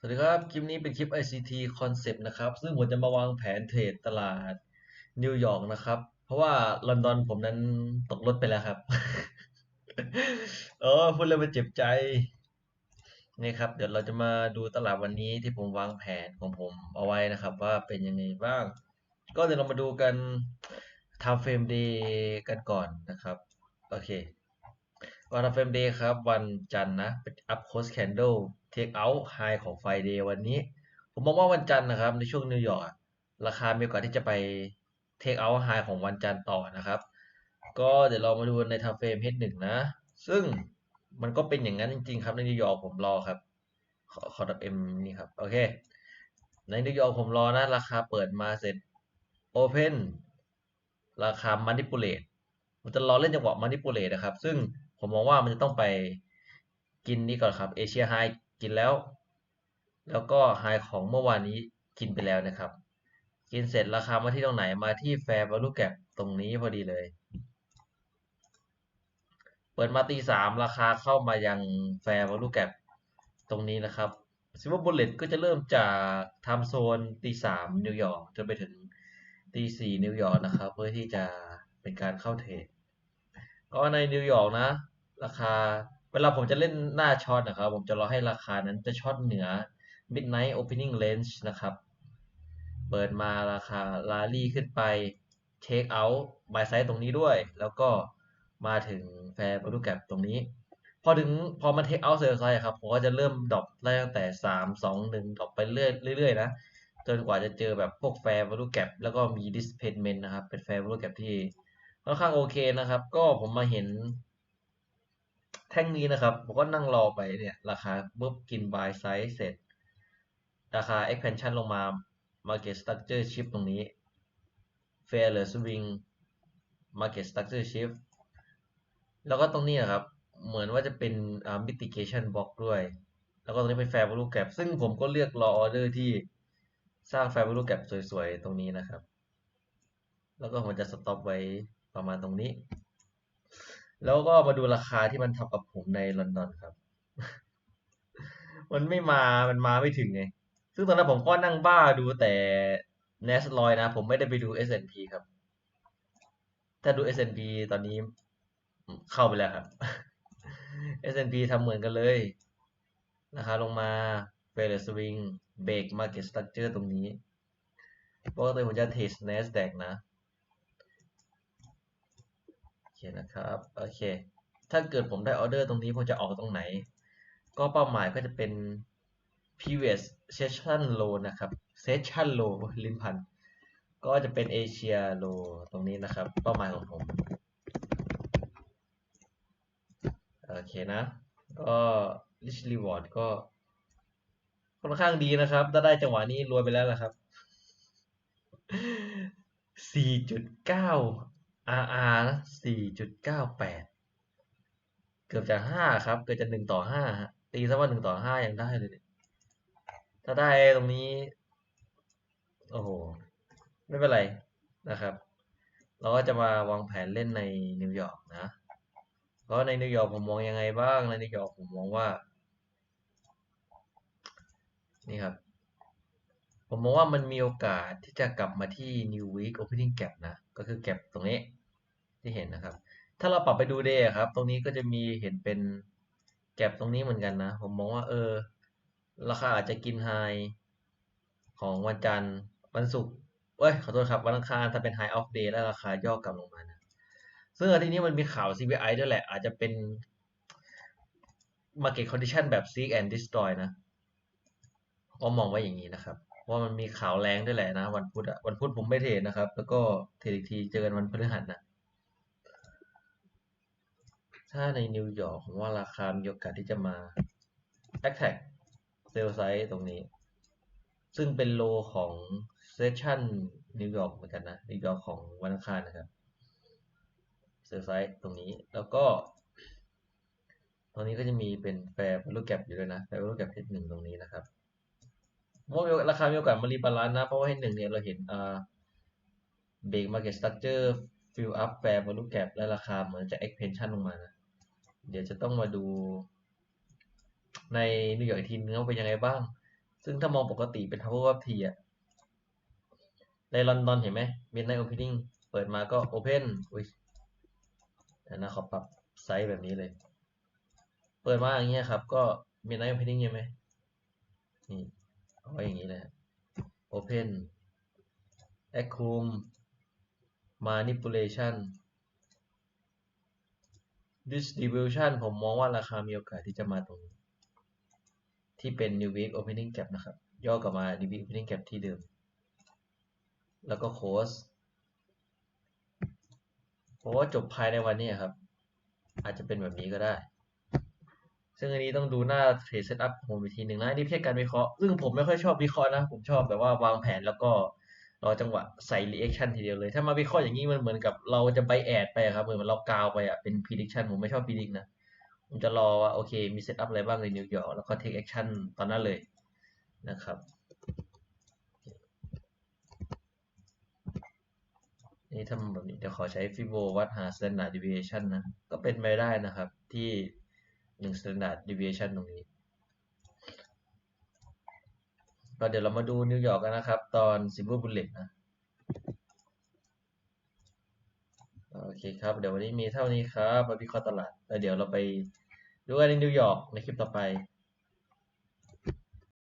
สวัสดีครับ คลิปนี้เป็นคลิป ICT Concept นะครับ ซึ่งผมจะมาวางแผนเทรดตลาดนิวยอร์กนะครับ เพราะว่าลอนดอนผมนั้นตกรถไปแล้วครับเออพูดเลยมันเจ็บใจ นี่ครับ เดี๋ยวเราจะมาดูตลาดวันนี้ที่ผมวางแผนของผมเอาไว้นะครับ ว่าเป็นยังไงบ้าง ก็เดี๋ยวเรามาดูกัน time frame day กันก่อนนะครับ โอเควันเฟรมเดย์ครับ วันจันทร์นะเป็น up close candle take out high ของ Friday วันนี้ ผมมองว่าวันจันทร์นะครับ ในช่วงนิวยอร์กราคามีโอกาสที่จะไป take out high ของวันจันทร์ต่อนะครับ ก็เดี๋ยวเรามาดูใน time frame H1 นะ ซึ่งมันก็เป็นอย่างนั้นจริง ๆ ครับในนิวยอร์กผมรอครับ ขอขอดับ M นี่ครับ โอเค ในนิวยอร์กผมรอนะ ราคาเปิดมาเสร็จ Open ราคา manipulate มันจะรอเล่นจังหวะ manipulate นะครับ ซึ่งผมมองว่ามันจะต้องไปกินนี้ก่อนครับเอเชียไฮ กินแล้ว แล้วก็ไฮของเมื่อวานนี้กินไปแล้วนะครับ กินเสร็จราคามาที่ตรงไหนมาที่ Fair Value Gap ตรงนี้พอดีเลย เปิดมาตีสามราคาเข้ามายัง Fair Value Gap ตรงนี้นะครับซิม v บ r Bullet ก็จะเริ่มจากไทม์โซนตีสามนิวยอร์กจนไปถึงตีสี่นิวยอร์กนะครับ เพื่อที่จะเป็นการเข้าเทรดก็ในนิวยอร์กนะ ราคา เวลาผมจะเล่นหน้าช็อตนะครับ ผมจะรอให้ราคานั้นจะช็อตเหนือ midnight opening range นะครับ เปิดมาราคาลาลี่ขึ้นไป take out buy side ตรงนี้ด้วย แล้วก็มาถึง fair value gap ตรงนี้ พอถึงพอมัน take out sell side ครับ ผมก็จะเริ่มดรอปไล่ตั้งแต่ 3 2 1ดรอปไปเรื่อยเรื่อยๆนะ จนกว่าจะเจอแบบพวก fair value gap แล้วก็มี displacement นะครับ เป็น fair value gap ที่ค่อนข้างโอเคนะครับ ก็ผมมาเห็น ท่งนี้นะครับผมก็นั่งรอไปเนี่ย ราคาปุ๊บกิน buy size เสร็จ ราคา expansion ลงมา market structure shift ตรงนี้ fair หรือ swing market structure shift แล้วก็ตรงนี้นะครับ เหมือนว่าจะเป็น mitigation block ด้วย แล้วก็ตรงนี้เป็น fair value gap ซึ่งผมก็เลือกรอออเดอร์ที่สร้าง fair value gap สวยๆ ตรงนี้นะครับ แล้วก็ผมจะ stop ไว้ประมาณตรงนี้ แล้วก็มาดูราคาที่มันทำกับผมในลอนดอนครับ มันไม่มา มันมาไม่ถึงไง ซึ่งตอนนั้นผมก็นั่งบ้าดูแต่ n a s ลอยนะ ผมไม่ได้ไปดู S&P ครับ ถ้าดู S&P ตอนนี้เข้าไปแล้วครับ S&P ทำเหมือนกันเลย ราคาลงมา f a i r Swing Break Market Structure ตรงนี้ปกติผมจะเทส NASDAQ นะ เคนะครับโอเค ถ้าเกิดผมได้ออเดอร์ตรงนี้ผมจะออกตรงไหน ก็เป้าหมายก็จะเป็น previous session low นะครับ session low ลิ้นพัน ก็จะเป็น Asia low ตรงนี้นะครับ เป้าหมายของผม โอเคนะ ก็ rich reward ก็ค่อนข้างดีนะครับ ถ้าได้จังหวะนี้รวยไปแล้วล่ะครับ 4.9 RR นะ4.98เกือบจะห้าครับ เกือบจะหนึ่งต่อห้าตีซะว่าหนึ่งต่อห้ายังได้เลยถ้าได้ตรงนี้ โอ้โห ไม่เป็นไรนะครับ เราก็จะมาวางแผนเล่นในนิวยอร์กนะ เพราะในนิวยอร์กผมมองยังไงบ้าง ในนิวยอร์กผมมองว่า นี่ครับ ผมมองว่ามันมีโอกาสที่จะกลับมาที่ New Week Opening Gap นะ ก็คือ Gap ตรงนี้ ที่เห็นนะครับ ถ้าเราปรับไปดูเดย์ครับ ตรงนี้ก็จะมีเห็นเป็นแก็บตรงนี้เหมือนกันนะ ผมมองว่าเออ ราคาอาจจะกินไฮของวันจันทร์วันศุกร์เอ้ยขอโทษครับ วันอังคารถ้าเป็น High of Day แล้วราคาย่อกลับลงมานะซึ่งอาทิตย์นี้มันมีข่าว CPI ด้วยแหละ อาจจะเป็น Market Condition แบบ Seek and Destroy นะก็มองไว่าอย่างนี้นะครับ ว่ามันมีข่าวแรงด้วยแหละนะ วันพุธอะวันพุธผมไม่เทรดนะครับ แล้วก็เทรดอีกทีเจอกันวันพฤหัสนะ ถ้าในนิวยอร์กผมว่าราคามีโอกาสที่จะมา attack เซลไซส์ตรงนี้ ซึ่งเป็นโลของเซสชั่นนิวยอร์กเหมือนกันนะ นิวยอร์กของวันอังคารนะครับเซลไซส์ตรงนี้แล้วก็ ตรงนี้ก็จะมีเป็นแฟร์ลูกแก็บอยู่ด้วยนะแฟร์ลูกแก็บเพชรหนึ่งตรงนี้นะครับว่าราคามีโอกาสมารีบาลานซ์นะ เพราะว่าให้หนึ่งเนี่ยเราเห็นอ่าเบรกมาเก็ตสตั๊กเจอร์ฟิลอัพแฟร์ลูกแก็บและราคาเหมือนจะ expansion ลงมานะ เดี๋ยวจะต้องมาดู ในนิวยอร์กทีนึงว่าเป็นยังไงบ้าง ซึ่งถ้ามองปกติเป็น power of t อะในลอนดอนเห็นไหม midnight opening เปิดมาก็ open อุ้ยเดี๋ยวนะขอปรับไซส์แบบนี้เลย เปิดมาอย่างเงี้ยครับ ก็ midnight opening ใช่ไหมนี่เอาไว้อย่างนี้เลยฮะ open accum manipulation distribution ผมมองว่าราคามีโอกาสที่จะมาตรงที่เป็น new week opening gap นะครับ ย่อกลับมา new week opening gap ที่เดิม แล้วก็ close เพราะว่าจบภายในวันนี้ครับ อาจจะเป็นแบบนี้ก็ได้ ซึ่งอันนี้ต้องดูหน้าเทรดเซตอัพผมอีกทีหนึ่งนะอันนี่ไม่ใช่การวิเคราะห์ ซึ่งผมไม่ค่อยชอบวิเคราะห์นะ ผมชอบแบบว่าวางแผนแล้วก็ รอจังหวะใส่ reaction ทีเดียวเลย ถ้ามาวิเคราะห์อย่างนี้มันเหมือนกับเราจะไปแอดไปครับเหมือนเรากาวไปอะเป็น prediction ผมไม่ชอบ predict นะผมจะรอว่าโอเคมีเซตอัพอะไรบ้างในนิวยอร์กแล้วก็ take action ตอนนั้นเลยนะครับนี่ทำแบบนี้เดี๋ยวขอใช้ฟิโบวัดหา standard deviation นะ ก็เป็นไปได้นะครับที่หนึ่ง standard deviation ตรงนี้ ก็เดี๋ยวเรามาดูนิวยอร์กกันนะครับ ตอน silver bullet นะโอเคครับ เดี๋ยววันนี้มีเท่านี้ครับมาวิเคราะห์ตลาดแล้วเดี๋ยวเราไปดูกันในนิวยอร์กในคลิปต่อไป